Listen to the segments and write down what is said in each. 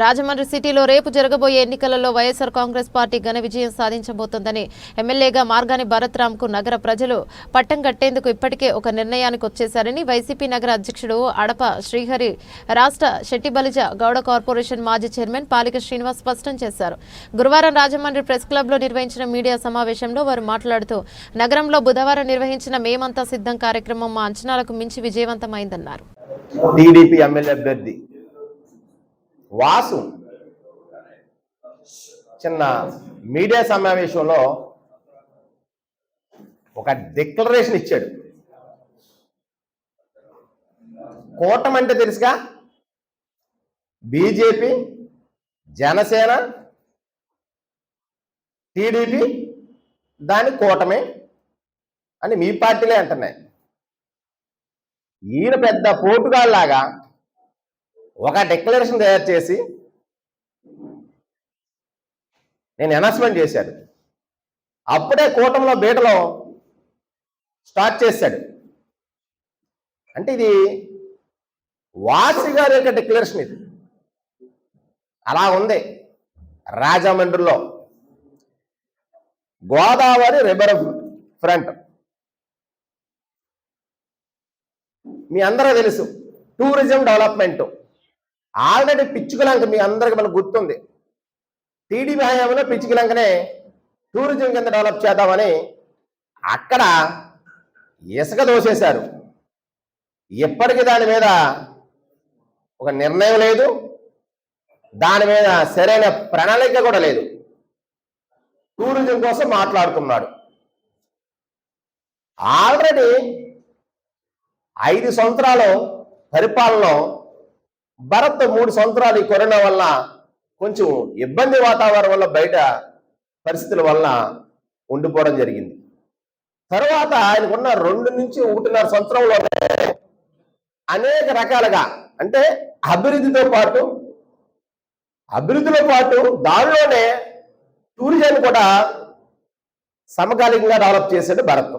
రాజమండ్రి సిటీలో రేపు జరగబోయే ఎన్నికలలో వైఎస్ఆర్ కాంగ్రెస్ పార్టీ ఘన విజయం సాధించబోతోందని ఎమ్మెల్యేగా మార్గాని భరత్రామ్కు నగర ప్రజలు పట్టం కట్టేందుకు ఇప్పటికే ఒక నిర్ణయానికి వచ్చేశారని వైసీపీ నగర అధ్యక్షుడు అడప శ్రీహరి రాష్ట్ర శెట్టిబలిజ గౌడ కార్పొరేషన్ మాజీ చైర్మన్ పాలిక శ్రీనివాస్ స్పష్టం చేశారు. గురువారం రాజమండ్రి ప్రెస్ క్లబ్లో నిర్వహించిన మీడియా సమావేశంలో వారు మాట్లాడుతూ నగరంలో బుధవారం నిర్వహించిన మేమంతా సిద్ధం కార్యక్రమం మా అంచనాలకు మించి విజయవంతమైందన్నారు. టీడీపీ ఎమ్మెల్యే అభ్యర్థి వాసు చిన్న మీడియా సమావేశంలో ఒక డిక్లరేషన్ ఇచ్చాడు. కూటమి అంటే తెలుసుగా? బీజేపీ జనసేన టీడీపీ దాని కూటమి అని మీ పార్టీలే అంటున్నాయి. ఈయన పెద్ద పోటుగాళ్ళలాగా ఒక డిక్లరేషన్ తయారు చేసి నేను అనౌన్స్మెంట్ చేశాడు. అప్పుడే కూటమిలో బీటలో స్టార్ట్ చేశాడు. అంటే ఇది వాసి గారి యొక్క డిక్లరేషన్ ఇది. అలా ఉంది. రాజమండ్రిలో గోదావరి రివర్ ఫ్రంట్ మీ అందరూ తెలుసు టూరిజం డెవలప్మెంట్ ఆల్రెడీ పిచ్చుకలంక మీ అందరికి మనకు గుర్తుంది. టీడీపీ హయాంలో పిచ్చుకలంకనే టూరిజం కింద డెవలప్ చేద్దామని అక్కడ ఇసుక దోసేశారు ఇప్పటికీ దాని మీద ఒక నిర్ణయం లేదు. దాని మీద సరైన ప్రణాళిక కూడా లేదు. టూరిజం కోసం మాట్లాడుతున్నాడు. ఆల్రెడీ ఐదు సంవత్సరాలు పరిపాలనలో భరత్ మూడు సంవత్సరాలు ఈ కరోనా వల్ల కొంచెం ఇబ్బంది వాతావరణం వల్ల బయట పరిస్థితుల వల్ల ఉండిపోవడం జరిగింది. తర్వాత ఆయనకున్న రెండు నుంచి ఒకటిన్నర సంవత్సరంలో అనేక రకాలుగా అంటే అభివృద్ధితో పాటు అభివృద్ధితో పాటు దానిలోనే టూరిజం కూడా సమకాలీనంగా డెవలప్ చేశాడు భరత్.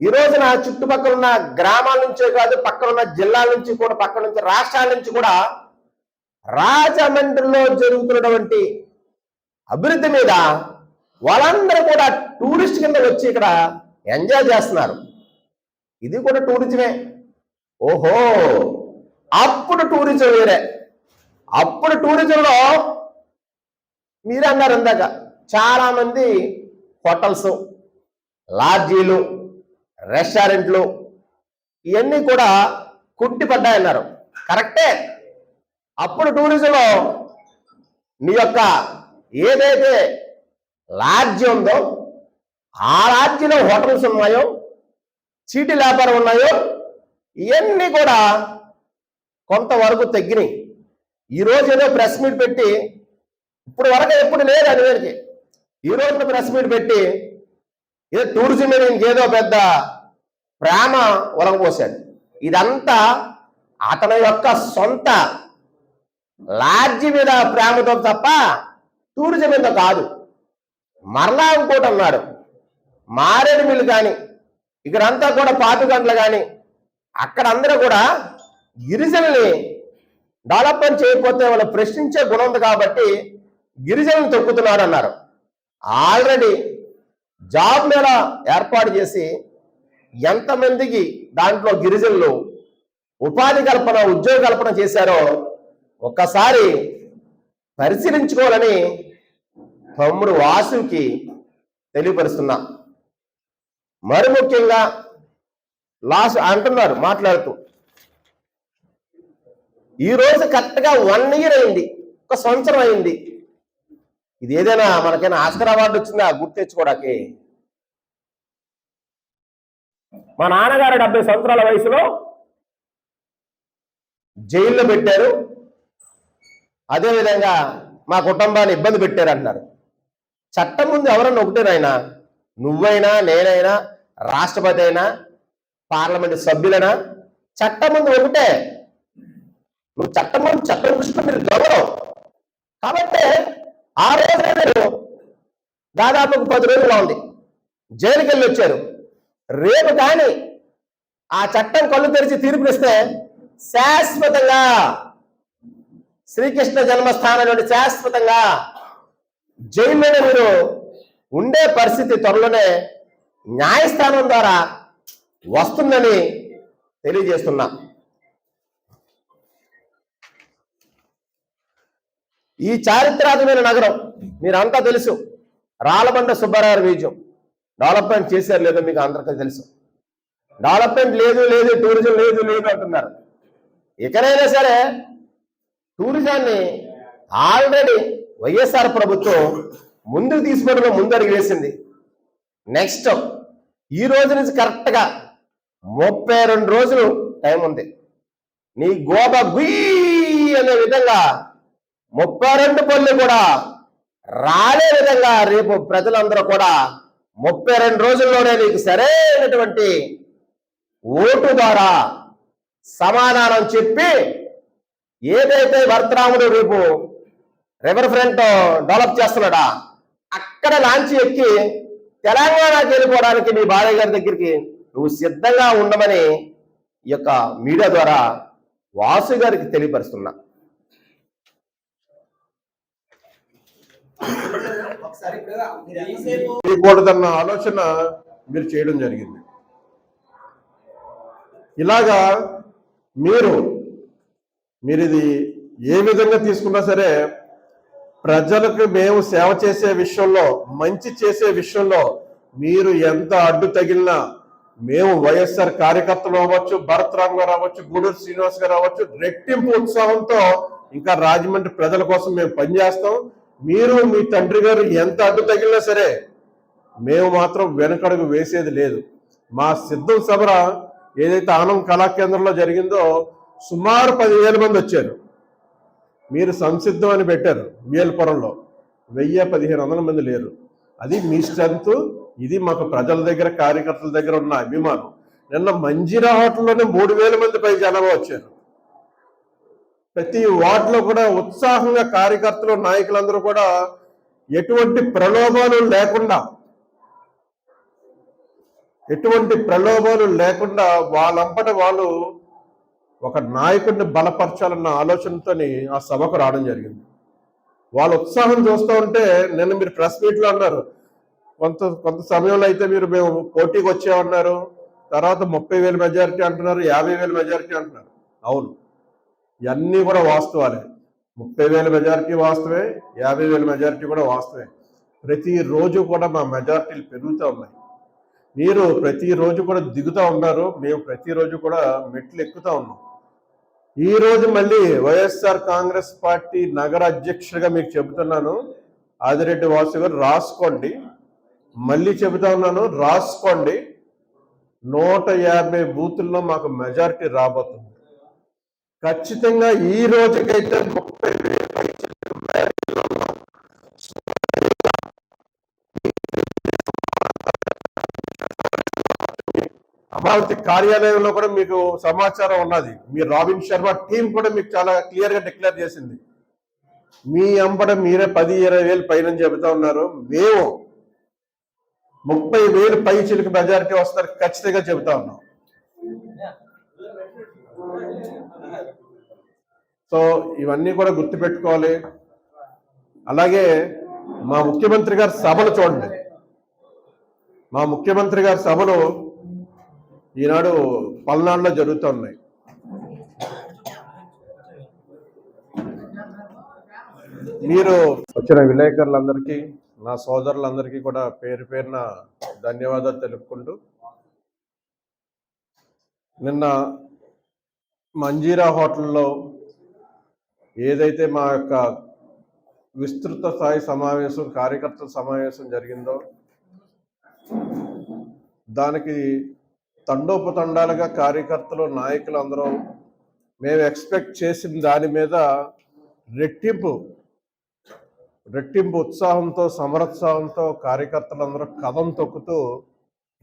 ఈ రోజున చుట్టుపక్కల ఉన్న గ్రామాల నుంచే కాదు పక్కన ఉన్న జిల్లాల నుంచి కూడా పక్కన నుంచి రాష్ట్రాల నుంచి కూడా రాజమండ్రిలో జరుగుతున్నటువంటి అభివృద్ధి మీద వాళ్ళందరూ కూడా టూరిస్ట్ కింద వచ్చి ఇక్కడ ఎంజాయ్ చేస్తున్నారు. ఇది కూడా టూరిజమే. ఓహో! అప్పుడు టూరిజం వేరే. అప్పుడు టూరిజంలో మీరు అన్నారు ఇందాక చాలామంది హోటల్స్ లాడ్జీలు రెస్టారెంట్లు ఇవన్నీ కూడా కుట్టిపడ్డాయన్నారు కరెక్టే. అప్పుడు టూరిజంలో నీ యొక్క ఏదైతే లాడ్జి ఉందో ఆ లాడ్జిలో హోటల్స్ ఉన్నాయో చీటి వ్యాపారం ఉన్నాయో ఇవన్నీ కూడా కొంతవరకు తగ్గినాయి. ఈ ఏదో ప్రెస్ మీట్ పెట్టి ఇప్పుడు వరకు ఎప్పుడు లేదు అది వేరికి ఈ రోజున ప్రెస్ మీట్ పెట్టి ఏదో టూరిజం మీద ఇంకేదో పెద్ద ప్రేమ ఒలగపోసాడు ఇదంతా అతని యొక్క సొంత లాడ్జి మీద ప్రేమతో తప్ప టూరిజం మీద కాదు. మరలా ఇంకోటి అన్నాడు. మారేడు మిల్లు కానీ ఇక్కడంతా కూడా పాతి గంటలు కానీ అక్కడ అందరూ కూడా గిరిజనుల్ని డెవలప్మెంట్ చేయకపోతే వాళ్ళు ప్రశ్నించే గుణం ఉంది కాబట్టి గిరిజనులు తొక్కుతున్నారు అన్నారు ఆల్రెడీ జాబ్ మేళా ఏర్పాటు చేసి ఎంతమందికి దాంట్లో గిరిజనులు ఉపాధి కల్పన ఉద్యోగ కల్పన చేశారో ఒక్కసారి పరిశీలించుకోవాలని తమ్ముడు వాసుకి తెలియపరుస్తున్నా. మరి ముఖ్యంగా లాస్ట్ అంటున్నారు మాట్లాడుతూ. ఈ రోజు కరెక్ట్గా వన్ ఇయర్ అయింది ఒక సంవత్సరం అయింది. ఇది ఏదైనా మనకైనా ఆస్కర్ అవార్డు వచ్చిందా? గుర్తు తెచ్చుకోవడానికి. మా నాన్నగారు డెబ్బై సంవత్సరాల వయసులో జైల్లో పెట్టారు. అదేవిధంగా మా కుటుంబాన్ని ఇబ్బంది పెట్టారు అంటున్నారు చట్టం ముందు ఎవరన్నా ఒకటేనాయన నువ్వైనా నేనైనా రాష్ట్రపతి అయినా పార్లమెంట్ సభ్యులైనా చట్టం ముందు ఒకటే. నువ్వు చట్టం ముందు చట్టం దృష్టిలో మీరు గౌరవం. కాబట్టి ఆ రోజే మీరు దాదాపు ఒక పది రోజులు ఉంది. జైలుకి వెళ్ళి వచ్చారు. రేపు కానీ ఆ చట్టం కళ్ళు తెరిచి తీర్పునిస్తే శాశ్వతంగా శ్రీకృష్ణ జన్మస్థానం నుండి శాశ్వతంగా మీద మీరు ఉండే పరిస్థితి త్వరలోనే న్యాయస్థానం ద్వారా వస్తుందని తెలియజేస్తున్నా. ఈ చారిత్రాత్మకమైన నగరం మీరంతా తెలుసు. రాలబండ సుబ్బారావు బీజం. డెవలప్మెంట్ చేశారు లేదో మీకు అందరికీ తెలుసు. డెవలప్మెంట్ లేదు లేదు టూరిజం లేదు లేదు అంటున్నారు. ఇకనైనా సరే టూరిజాన్ని ఆల్రెడీ వైఎస్ఆర్ ప్రభుత్వం ముందుకు తీసుకోవడంలో ముందడుగు వేసింది. నెక్స్ట్ ఈ రోజు నుంచి కరెక్ట్గా ముప్పై రెండు రోజులు టైం ఉంది. నీ గోబ గుయ్ అనే విధంగా ముప్పై రెండు పళ్ళు కూడా రాలే విధంగా రేపు ప్రజలందరూ కూడా ముప్పై రెండు రోజుల్లోనే నీకు సరైనటువంటి ఓటు ద్వారా సమాధానం చెప్పి ఏదైతే భర్తరాముడు రేపు రివర్ ఫ్రంట్ డెవలప్ చేస్తున్నాడా అక్కడ లాంచి ఎక్కి తెలంగాణకి వెళ్ళిపోవడానికి మీ బాలయ్య గారి దగ్గరికి నువ్వు సిద్ధంగా ఉండమని ఈ యొక్క మీడియా ద్వారా వాసు గారికి తెలియపరుస్తున్నా ఒకసారి ఇప్పుడు మీరు ఎంతసేపు చేయకూడదన్న ఆలోచన మీరు చేయడం జరిగింది. ఇలాగా మీరు మీరు ఇది ఏ విధంగా తీసుకున్నా సరే ప్రజలకు మేము సేవ చేసే విషయంలో మంచి చేసే విషయంలో మీరు ఎంత అడ్డు తగిలినా మేము వైఎస్ఆర్ కార్యకర్తలు అవ్వచ్చు భరత్ రామ్ గారు అవ్వచ్చు గూడూరు శ్రీనివాస్ గారు అవ్వచ్చు రెట్టింపు ఉత్సాహంతో ఇంకా రాజమండ్రి ప్రజల కోసం మేము పనిచేస్తాం. మీరు మీ తండ్రి గారు ఎంత అడ్డు తగిలినా సరే మేము మాత్రం వెనకడుగు వేసేది లేదు. మా సిద్ధం సభర ఏదైతే ఆనం కళాకేంద్రంలో జరిగిందో సుమారు పదివేల మంది వచ్చారు. మీరు సంసిద్ధం అని పెట్టారు మేల్పురంలో. వెయ్యి పదిహేను వందల మంది లేరు. అది మీ స్ట్రెంత్ ఇది మాకు ప్రజల దగ్గర కార్యకర్తల దగ్గర ఉన్న అభిమానం. నిన్న మంజీరా హోటల్లోనే మూడు వేల మంది పై జనాభా వచ్చారు. ప్రతి వార్డులో కూడా ఉత్సాహంగా కార్యకర్తలు నాయకులందరూ కూడా ఎటువంటి ప్రలోభాలు లేకుండా ఎటువంటి ప్రలోభాలు లేకుండా వాళ్ళంపట వాళ్ళు ఒక నాయకుడిని బలపరచాలన్న ఆలోచనతోని ఆ సభకు రావడం జరిగింది. వాళ్ళ ఉత్సాహం చూస్తూ ఉంటే నిన్న మీరు ప్రెస్ మీట్లో అన్నారు కొంత కొంత సమయంలో అయితే మీరు మేము పోటీకి వచ్చామన్నారు తర్వాత ముప్పై వేల మెజారిటీ అంటున్నారు యాభై వేల మెజారిటీ అంటున్నారు. అవును. ఇవన్నీ కూడా వాస్తవాలే. ముప్పై వేల మెజారిటీ వాస్తవే యాభై వేల మెజారిటీ కూడా వాస్తవే. ప్రతిరోజు కూడా మా మెజారిటీలు పెరుగుతూ ఉన్నాయి. మీరు ప్రతిరోజు కూడా దిగుతూ ఉన్నారు మేము ప్రతిరోజు కూడా మెట్లు ఎక్కుతూ ఉన్నాం. ఈరోజు మళ్ళీ వైఎస్ఆర్ కాంగ్రెస్ పార్టీ నగర అధ్యక్షుడిగా మీకు చెబుతున్నాను ఆదిరెడ్డి వాసు గారు రాసుకోండి. మళ్ళీ చెబుతా ఉన్నాను రాసుకోండి. నూట యాభై బూతుల్లో మాకు మెజారిటీ రాబోతుంది. ఖచ్చితంగా ఈ రోజుకైతే ముప్పై వేల అమరావతి కార్యాలయంలో కూడా మీకు సమాచారం ఉన్నది. మీ రాబిన్ శర్మ టీం కూడా మీకు చాలా క్లియర్గా డిక్లేర్ చేసింది. మీ అంబడ మీరే పది ఇరవై వేలు పైన చెబుతా ఉన్నారు. మేము ముప్పై వేలు పై చిలుకు మెజారిటీ వస్తారు ఖచ్చితంగా చెబుతా ఉన్నాం. సో ఇవన్నీ కూడా గుర్తుపెట్టుకోవాలి. అలాగే మా ముఖ్యమంత్రి గారి సభలు చూడండి. మా ముఖ్యమంత్రి గారి సభలు ఈనాడు పల్నాడులో జరుగుతున్నాయి. మీరు వచ్చిన విలేకరులందరికీ నా సోదరులందరికీ కూడా పేరు పేరున ధన్యవాదాలు తెలుపుకుంటూ నిన్న మంజీరా హోటల్లో ఏదైతే మా యొక్క విస్తృత స్థాయి సమావేశం కార్యకర్తల సమావేశం జరిగిందో దానికి తండోపతండాలుగా కార్యకర్తలు నాయకులు అందరూ మేము ఎక్స్పెక్ట్ చేసిన దాని మీద రెట్టింపు రెట్టింపు ఉత్సాహంతో సమరోత్సాహంతో కార్యకర్తలందరూ కథం తొక్కుతూ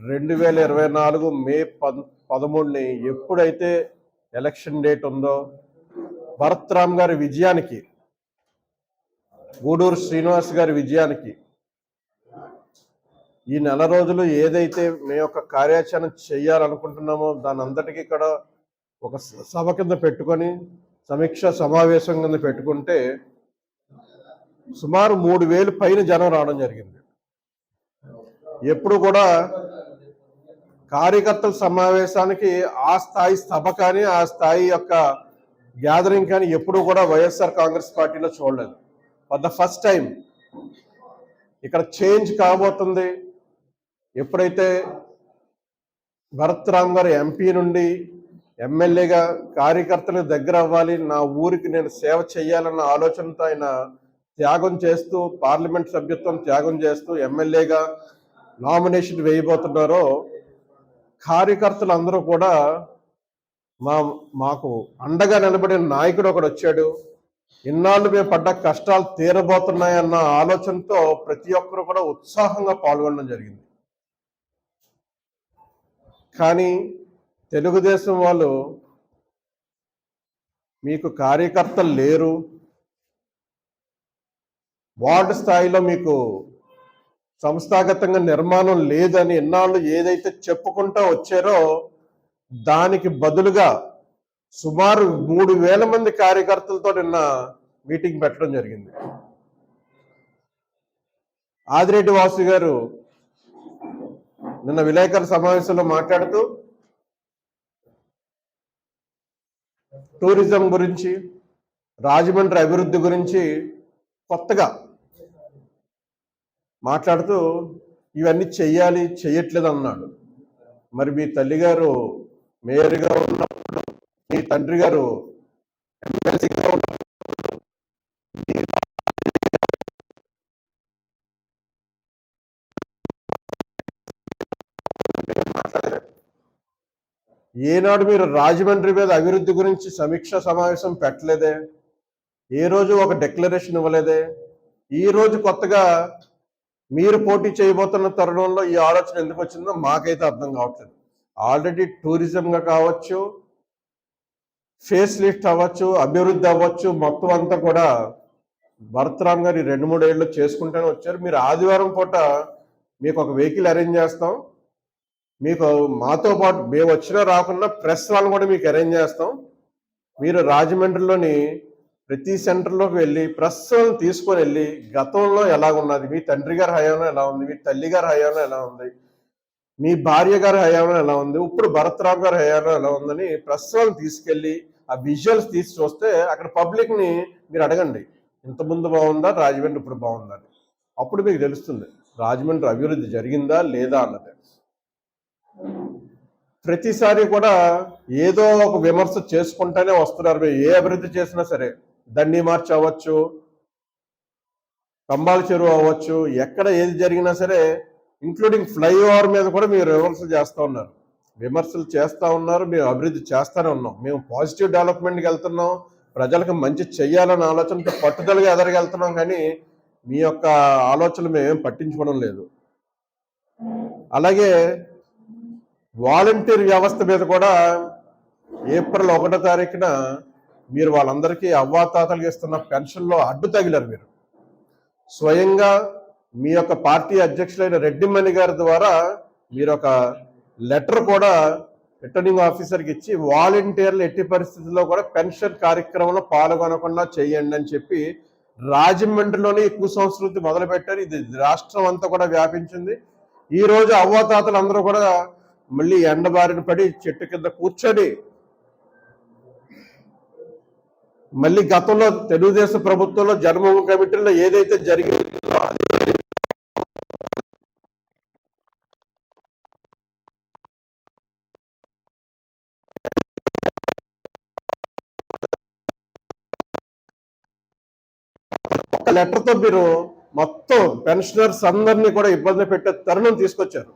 రెండు వేల ఇరవై నాలుగు మే పద్ పదమూడుని ఎప్పుడైతే ఎలక్షన్ డేట్ ఉందో భరత్ రామ్ గారి విజయానికి గూడూరు శ్రీనివాస్ గారి విజయానికి ఈ నెల రోజులు ఏదైతే మేము యొక్క కార్యాచరణ చేయాలనుకుంటున్నామో దాని అంతటికీ ఇక్కడ ఒక సభ కింద పెట్టుకొని సమీక్ష సమావేశం కింద పెట్టుకుంటే సుమారు మూడు వేలు పైన జనం రావడం జరిగింది. ఎప్పుడు కూడా కార్యకర్తల సమావేశానికి ఆ స్థాయి సభ కానీ ఆ స్థాయి యొక్క గ్యాదరింగ్ కానీ ఎప్పుడు కూడా వైఎస్ఆర్ కాంగ్రెస్ పార్టీలో చూడలేదు. ఫర్ ద ఫస్ట్ టైం ఇక్కడ చేంజ్ కాబోతుంది. ఎప్పుడైతే భరత్ రామ్ గారు ఎంపీ నుండి ఎమ్మెల్యేగా కార్యకర్తల దగ్గర అవ్వాలి నా ఊరికి నేను సేవ చేయాలన్న ఆలోచనతో ఆయన త్యాగం చేస్తూ పార్లమెంట్ సభ్యత్వం త్యాగం చేస్తూ ఎమ్మెల్యేగా నామినేషన్ వేయబోతున్నారో కార్యకర్తలు అందరూ కూడా మా మాకు అండగా నిలబడిన నాయకుడు ఒకడు వచ్చాడు. ఇన్నాళ్ళు మేము పడ్డ కష్టాలు తీరబోతున్నాయన్న ఆలోచనతో ప్రతి ఒక్కరు కూడా ఉత్సాహంగా పాల్గొనడం జరిగింది. కానీ తెలుగుదేశం వాళ్ళు మీకు కార్యకర్తలు లేరు. వార్డు స్థాయిలో మీకు సంస్థాగతంగా నిర్మాణం లేదని ఎన్నాళ్ళు ఏదైతే చెప్పుకుంటా వచ్చారో దానికి బదులుగా సుమారు మూడు వేల మంది కార్యకర్తలతో నిన్న మీటింగ్ పెట్టడం జరిగింది. ఆదిరెడ్డి వాసు గారు నిన్న విలేకరుల సమావేశంలో మాట్లాడుతూ టూరిజం గురించి రాజమండ్రి అభివృద్ధి గురించి కొత్తగా మాట్లాడుతూ ఇవన్నీ చెయ్యాలి చెయ్యట్లేదు అన్నాడు మరి మీ తల్లిగారు మేయర్గా ఉన్నప్పుడు మీ తండ్రి గారు ఎమ్మెల్సీగా ఉన్నప్పుడు ఏనాడు మీరు రాజమండ్రి మీద అభివృద్ధి గురించి సమీక్ష సమావేశం పెట్టలేదే? ఏ రోజు ఒక డిక్లరేషన్ ఇవ్వలేదే? ఈ రోజు కొత్తగా మీరు పోటీ చేయబోతున్న తరుణంలో ఈ ఆలోచన ఎందుకు వచ్చిందో మాకైతే అర్థం కావట్లేదు. ఆల్రెడీ టూరిజంగా కావచ్చు ఫేస్ లిఫ్ట్ అవ్వచ్చు అభివృద్ధి అవ్వచ్చు మొత్తం అంతా కూడా భరత్రామ్ గారు రెండు మూడు ఏళ్ళు చేసుకుంటూనే వచ్చారు. మీరు ఆదివారం పూట మీకు ఒక వెహికల్ అరేంజ్ చేస్తాం. మీకు మాతో పాటు మేము వచ్చినా రాకుండా ప్రెస్ వాళ్ళని కూడా మీకు అరేంజ్ చేస్తాం. మీరు రాజమండ్రిలోని ప్రతి సెంటర్లోకి వెళ్ళి ప్రెస్ తీసుకొని వెళ్ళి గతంలో ఎలా ఉన్నది మీ తండ్రి గారి హయాంలో ఎలా ఉంది? మీ తల్లి గారి హయాంలో ఎలా ఉంది? మీ భార్య గారి హయాంలో ఎలా ఉంది? ఇప్పుడు భరత్రామ్ గారి హయాంలో ఎలా ఉందని ప్రెస్ తీసుకెళ్ళి ఆ విజువల్స్ తీసి చూస్తే అక్కడ పబ్లిక్ని మీరు అడగండి. ఇంత ముందు బాగుందా? రాజమండ్రి ఇప్పుడు బాగుందా? అని. అప్పుడు మీకు తెలుస్తుంది. రాజమండ్రి అభివృద్ధి జరిగిందా లేదా అన్నది. ప్రతిసారి కూడా ఏదో ఒక విమర్శ చేసుకుంటానే వస్తున్నారు. మీరు ఏ అభివృద్ధి చేసినా సరే. దండి మార్చ్ అవ్వచ్చు కంబాల చెరువు అవ్వచ్చు ఎక్కడ ఏది జరిగినా సరే ఇంక్లూడింగ్ ఫ్లైఓవర్ మీద కూడా మీరు విమర్శలు చేస్తూ ఉన్నారు. విమర్శలు చేస్తూ ఉన్నారు మేము అభివృద్ధి చేస్తూనే ఉన్నాం. మేము పాజిటివ్ డెవలప్మెంట్కి వెళ్తున్నాం ప్రజలకు మంచి చెయ్యాలన్న ఆలోచనతో పట్టుదలగా ఎదరగెళ్తున్నాం కానీ మీ యొక్క ఆలోచనలు మేమేం పట్టించుకోవడం లేదు. అలాగే వాలంటీర్ వ్యవస్థ మీద కూడా ఏప్రిల్ ఒకటో తారీఖున మీరు వాళ్ళందరికీ అవ్వాతాతలు ఇస్తున్న పెన్షన్లో అడ్డు తగిలారు మీరు. స్వయంగా మీ యొక్క పార్టీ అధ్యక్షులైన రెడ్డిమణి గారి ద్వారా మీరు ఒక లెటర్ కూడా రిటర్నింగ్ ఆఫీసర్కి ఇచ్చి వాలంటీర్లు ఎట్టి పరిస్థితుల్లో కూడా పెన్షన్ కార్యక్రమంలో పాల్గొనకుండా చేయండి అని చెప్పి రాజమండ్రిలోనే ఎక్కువ సంస్కృతి మొదలుపెట్టారు. ఇది రాష్ట్రం అంతా కూడా వ్యాపించింది. ఈ రోజు అవ్వాతాతలు అందరూ కూడా మళ్ళీ ఎండబారిన పడి చెట్టు కింద కూర్చొని మళ్ళీ గతంలో తెలుగుదేశం ప్రభుత్వంలో జన్మభూమి కమిటీలో ఏదైతే జరిగిందో ఒక లెటర్ మీరు మొత్తం పెన్షనర్స్ అందరినీ కూడా ఇబ్బంది పెట్టే తరుణం తీసుకొచ్చారు.